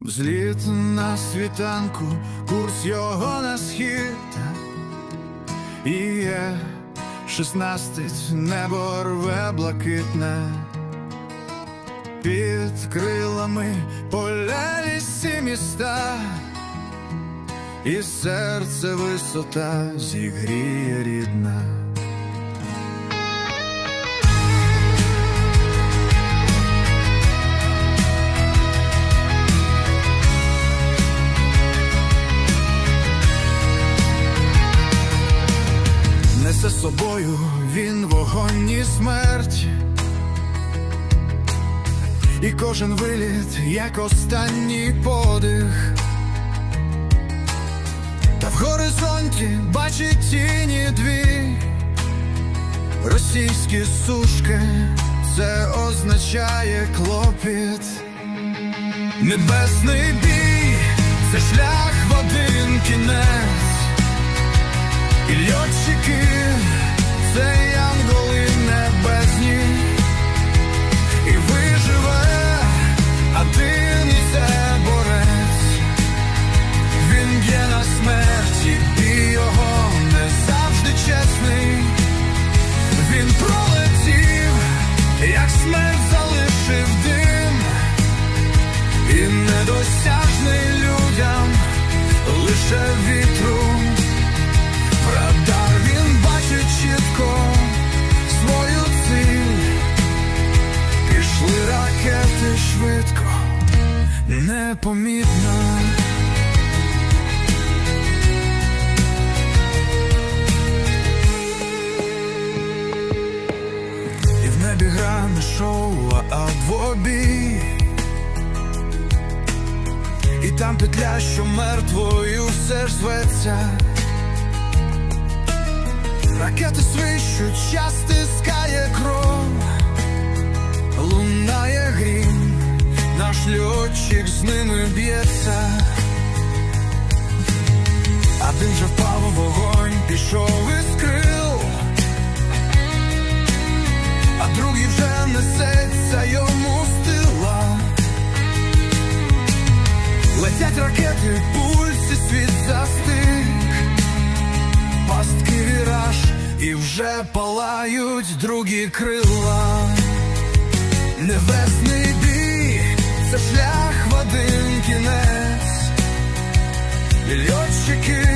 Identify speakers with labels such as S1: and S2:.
S1: Взліт на світанку, курс його на схід. І є шістнадцять небо рве блакитне. Під крилами поля лісі міста, і серце висота зігріє рідна. Собою він вогонь і смерть, і кожен виліт, як останній подих, та в горизонті бачить тіні дві, російські сушки, це означає клопіт, небесний бій, це шлях в один кінець. І льотчики, недосяжний людям лише вітру. Радар він бачить чітко свою ціль. Пішли ракети швидко, непомітно. І в небі гра шоу, а двобій. І там петля, що мертвою все ж зветься. Ракети свищуть, час стискає кров, лунає грім, наш льотчик з ними б'ється, а дим вже впав у вогонь, пішов із крил, а другий вже несеться ракети, пульс і світ застиг пастки віраж, і вже палають другі крила. Небесний бій, це шлях в один кінець. Льотчики,